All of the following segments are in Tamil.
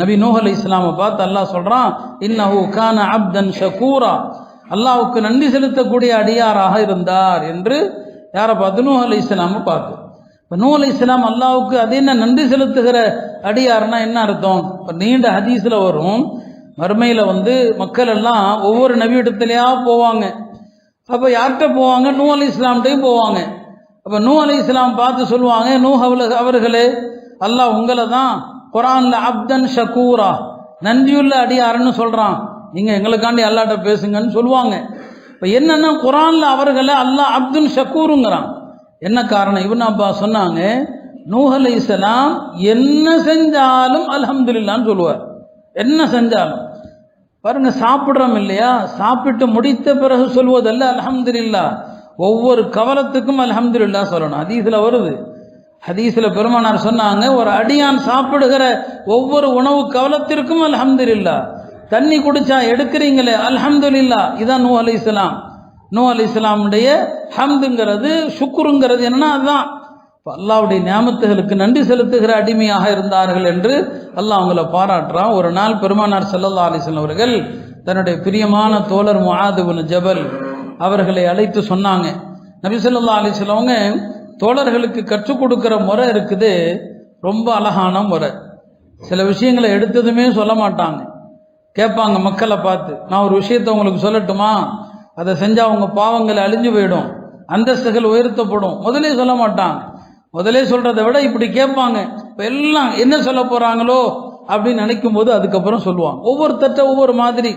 நபி நூஹ் அலி இஸ்லாமை பார்த்து அல்லாஹ் சொல்றான் இன்னஹு கான அப்தன் ஷகூரா. அல்லாஹுக்கு நன்றி செலுத்தக்கூடிய அடியாராக இருந்தார் என்று யாரை பார்த்து? நூஹ் அலி இஸ்லாமை பார்த்து. இப்போ நூ அலி இஸ்லாம் அல்லாவுக்கு அது என்ன நன்றி செலுத்துகிற அடியார்னா என்ன அர்த்தம்? இப்போ நீண்ட ஹதீஸில் வரும் மறுமையில் வந்து மக்கள் எல்லாம் ஒவ்வொரு நபியிடத்துலையா போவாங்க. அப்போ யார்கிட்ட போவாங்க? நூ அலி இஸ்லாம்கிட்டையும் போவாங்க. அப்போ நூ அலி இஸ்லாம் பார்த்து சொல்லுவாங்க நூ அவல அவர்களே அல்லாஹ் உங்களை தான் குரான்ல அப்தன் ஷக்கூரா நன்றியுள்ள அடியாருன்னு சொல்கிறான் நீங்கள் எங்களுக்காண்டி அல்லாட்ட பேசுங்கன்னு சொல்லுவாங்க. இப்போ என்னன்னா குரான்ல அவர்களை அல்லாஹ் அப்துல் ஷக்கூருங்கிறான் என்ன காரணம்? இவன் அப்பா சொன்னாங்க நூஹ் இஸ்லாம் என்ன செஞ்சாலும் அலமதுல்லான்னு சொல்லுவார். என்ன செஞ்சாலும். பாருங்க சாப்பிட்றோம் இல்லையா? சாப்பிட்டு முடித்த பிறகு சொல்வதல்ல அலமதுல்லா ஒவ்வொரு கவலத்துக்கும் அலமதுல்லா சொல்லணும். ஹதீஸில் வருது. ஹதீஸில் பெருமானார் சொன்னாங்க ஒரு அடியான் சாப்பிடுகிற ஒவ்வொரு உணவு கவலத்திற்கும் அல்ஹம்துலில்லா. தண்ணி குடிச்சா எடுக்கிறீங்களே அல்ஹம்துலில்லா. இதான் நூ அலி இஸ்லாம். நூ அலி இஸ்லாமுடைய ஹம்துங்கிறது சுக்குருங்கிறது என்னன்னா அதுதான். இப்போ அல்லாவுடைய ஞாபகத்துகளுக்கு நன்றி செலுத்துகிற அடிமையாக இருந்தார்கள் என்று அல்லாஹ் அவங்கள பாராட்டுறான். ஒரு நாள் பெருமானார் சல்லல்லா அலிஸ்லாம் அவர்கள் தன்னுடைய பிரியமான தோழர் முஆதுபின் ஜபல் அவர்களை அழைத்து சொன்னாங்க. நபி சொல்லா அலிஸ்லவங்க தோழர்களுக்கு கற்றுக் கொடுக்குற முறை இருக்குது. ரொம்ப அழகான முறை. சில விஷயங்களை எடுத்ததுமே சொல்ல மாட்டாங்க. கேட்பாங்க மக்களை பார்த்து நான் ஒரு விஷயத்தை உங்களுக்கு சொல்லட்டுமா? அதை செஞ்சால் அவங்க பாவங்கள் அழிஞ்சு போயிடும். அந்தஸ்துகள் உயர்த்தப்படும். முதலே சொல்ல மாட்டாங்க. முதலே சொல்கிறத விட இப்படி கேட்பாங்க. இப்போ எல்லாம் என்ன சொல்ல போகிறாங்களோ அப்படின்னு நினைக்கும் போது அதுக்கப்புறம் சொல்லுவாங்க. ஒவ்வொருத்தட்ட ஒவ்வொரு மாதிரி.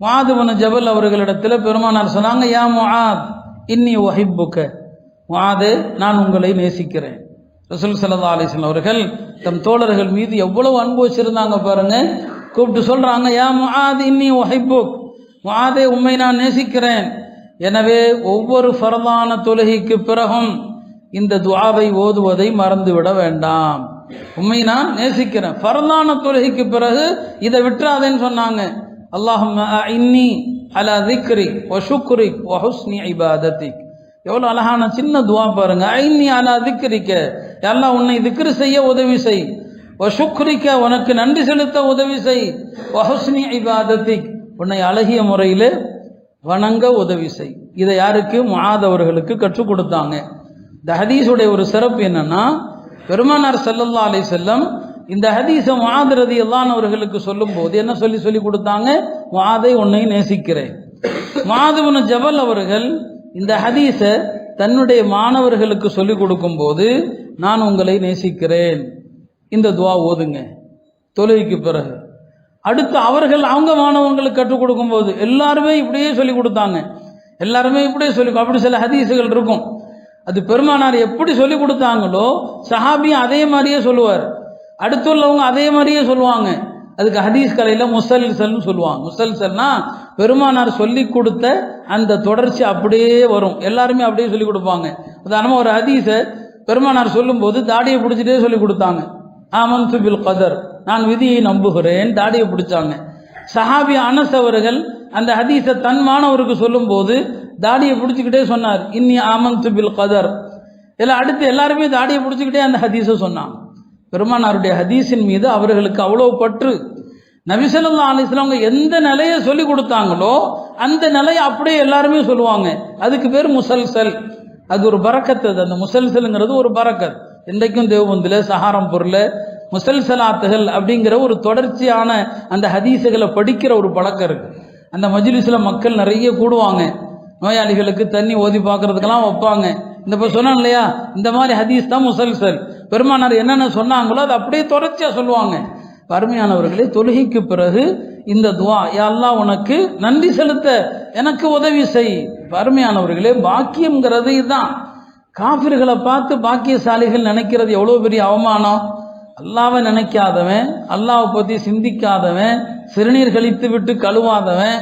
மாதுவன ஜபல் அவர்களிடத்தில் பெருமானார் சொன்னாங்க யா முஆத் இன்னி ஒஹிப்புக்க வாதே நான் உங்களை நேசிக்கிறேன். ரசூல் சல்லா அலிஸ்லாம் அவர்கள் தம் தோழர்கள் மீது எவ்வளவு அன்பு வச்சிருந்தாங்க பாருங்க. கூப்பிட்டு சொல்றாங்க ஏ முஆத் இன்னி ஒஹைபுக் முஆதே உண்மை நான் நேசிக்கிறேன். எனவே ஒவ்வொரு ஃபரதான தொழுகைக்கு பிறகும் இந்த துவாவை ஓதுவதை மறந்துவிட வேண்டாம். உண்மை நான் நேசிக்கிறேன். ஃபரதான தொழுகைக்கு பிறகு இதை விட்டுறாதேன்னு சொன்னாங்க. அல்லாஹும் இன்னி அலா திக்ரி ஒ ஷுக்ரி ஒ ஹுஸ்னி இபாதத்திக். எவ்வளோ அழகான சின்ன துவா பாருங்க. ஐநி அலா திக்ரிக்க. எல்லாம் உன்னை திக்ரு செய்ய உதவி செய். ஒ ஷுக்ரிக்க உனக்கு நன்றி செலுத்த உதவி செய். ஒ ஹுஸ்னி இபாதத்திக். உன்னை அழகிய முறையில் வணங்க உதவி செய். இதை யாருக்கு? மாதவர்களுக்கு கற்றுக் கொடுத்தாங்க. இந்த ஹதீஸுடைய ஒரு சிறப்பு என்னன்னா பெருமானார் செல்லல்லா அலை செல்லம் இந்த ஹதீஸை மாதரதி அவர்களுக்கு சொல்லும் போது என்ன சொல்லி சொல்லி கொடுத்தாங்க? மாதை உன்னை நேசிக்கிறேன். மாதவன ஜபல் அவர்கள் இந்த ஹதீஸை தன்னுடைய மாணவர்களுக்கு சொல்லிக் கொடுக்கும்போது நான் உங்களை நேசிக்கிறேன். இந்த துவா ஓதுங்க. தொழுகைக்கு பிறகு. அடுத்து அவர்கள் அவங்க மாணவங்களுக்கு கற்றுக் கொடுக்கும்போது எல்லாருமே இப்படியே சொல்லி கொடுத்தாங்க. எல்லாருமே இப்படியே சொல்லி அப்படி சில ஹதீசுகள் இருக்கும். அது பெருமானார் எப்படி சொல்லி கொடுத்தாங்களோ சஹாபியும் அதே மாதிரியே சொல்லுவார். அடுத்துள்ளவங்க அதே மாதிரியே சொல்லுவாங்க. அதுக்கு ஹதீஸ் கலையில் முசல்சல்னு சொல்லுவாங்க. முசல்சல்னா பெருமானார் சொல்லி கொடுத்த அந்த தொடர்ச்சி அப்படியே வரும். எல்லாருமே அப்படியே சொல்லி கொடுப்பாங்க. உதாரணமாக ஒரு ஹதீஸை பெருமானார் சொல்லும்போது தாடியை பிடிச்சிட்டே சொல்லி கொடுத்தாங்க. ஆமன் சுபில் கதர். நான் விதியை நம்புகிறேன். தாடியை பிடிச்சாங்க. சஹாபி அனஸ் அவர்கள் அந்த ஹதீஸை தன் மாணவருக்கு சொல்லும்போது தாடியை பிடிச்சிக்கிட்டே சொன்னார். இன்னி ஆமன் சுபில் கதர். இல்லை அடுத்து எல்லாருமே தாடியை பிடிச்சிக்கிட்டே அந்த ஹதீஸை சொன்னாங்க. பெருமானாருடைய ஹதீஸின் மீது அவர்களுக்கு அவ்வளோ பற்று. நபிசல்லா அலிஸ்லாமங்க எந்த நிலையை சொல்லி கொடுத்தாங்களோ அந்த நிலையை அப்படியே எல்லாருமே சொல்லுவாங்க. அதுக்கு பேர் முசல்சல். அது ஒரு பறக்கத்து. அது அந்த முசல்சலுங்கிறது ஒரு பறக்கத். இன்றைக்கும் தேவபந்தில் சஹாரம்பூரில் முசல்சலாத்துகள் அப்படிங்கிற ஒரு தொடர்ச்சியான அந்த ஹதீஸுகளை படிக்கிற ஒரு பழக்கம் இருக்கு. அந்த மஜ்லிஸில் மக்கள் நிறைய கூடுவாங்க. நோயாளிகளுக்கு தண்ணி ஓதி பார்க்கறதுக்கெல்லாம் வைப்பாங்க. இந்த இப்போ சொன்னோம் இல்லையா? இந்த மாதிரி ஹதீஸ் தான் முசல்சல். பெருமானார் என்னென்ன சொன்னாங்களோ அதை அப்படியே தொடர்ச்சியாக சொல்லுவாங்க. அருமையானவர்களே தொழுகைக்கு பிறகு இந்த துவா யாரெல்லாம் உனக்கு நன்றி செலுத்த எனக்கு உதவி செய். அருமையானவர்களே பாக்கியம்ங்கிறது இதுதான். காஃபிர்களை பார்த்து பாக்கியசாலிகள் நினைக்கிறது எவ்வளோ பெரிய அவமானம். அல்லாவை நினைக்காதவன் அல்லாவை பற்றி சிந்திக்காதவன் சிறுநீர் கழித்து விட்டு கழுவாதவன்.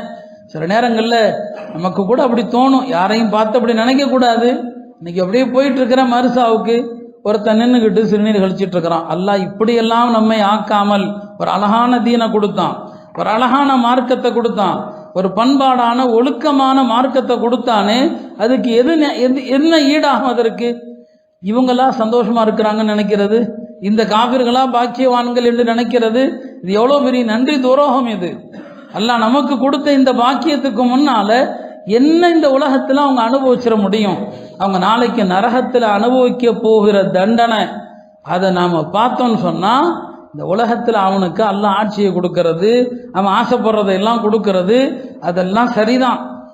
சில நேரங்களில் நமக்கு கூட அப்படி தோணும். யாரையும் பார்த்து அப்படி நினைக்கக்கூடாது. இன்னைக்கு அப்படியே போயிட்டு இருக்கிற மருசாவுக்கு. ஒருத்தன் நின்றுக்கிட்டு சிறுநீர் கழிச்சிட்டு இருக்கிறான் அல்லாஹ் இப்படியெல்லாம் நம்மை ஆக்காமல் ஒரு அழகான தீனை கொடுத்தான். ஒரு அழகான மார்க்கத்தை கொடுத்தான். ஒரு பண்பாடான ஒழுக்கமான மார்க்கத்தை கொடுத்தானே அதுக்கு எது நெ- எது என்ன ஈடாகும் அதற்கு? இவங்களா சந்தோஷமா இருக்கிறாங்கன்னு நினைக்கிறது. இந்த காவிர்களா பாக்கியவான்கள் என்று நினைக்கிறது. இது எவ்வளோ பெரிய நன்றி துரோகம் இது. அல்லாஹ் நமக்கு கொடுத்த இந்த பாக்கியத்துக்கு முன்னால என்ன இந்த உலகத்தில் அவங்க அனுபவிச்சிட முடியும்? அவங்க நாளைக்கு நரகத்தில் அனுபவிக்க போகிற தண்டனை அதை நாம் பார்த்தோம்னு சொன்னால் இந்த உலகத்தில் அவனுக்கு எல்லாம் ஆட்சியை கொடுக்கறது அவன் ஆசைப்படுறதையெல்லாம் கொடுக்கறது அதெல்லாம் சரிதான்.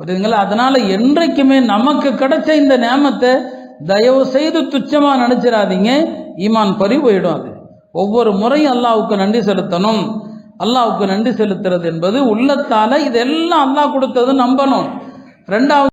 புரியுதுங்களா? அதனால் என்றைக்குமே நமக்கு கிடைச்ச இந்த நேமத்தை தயவு செய்து துச்சமாக நினச்சிடாதீங்க. ஈமான் பறி போயிடும் அது. ஒவ்வொரு முறையும் அல்லாவுக்கு நன்றி செலுத்தணும். அல்லாவுக்கு நன்றி செலுத்துறது என்பது உள்ளத்தால இதெல்லாம் அல்லாஹ் கொடுத்தது நம்பணும். ரெண்டாவது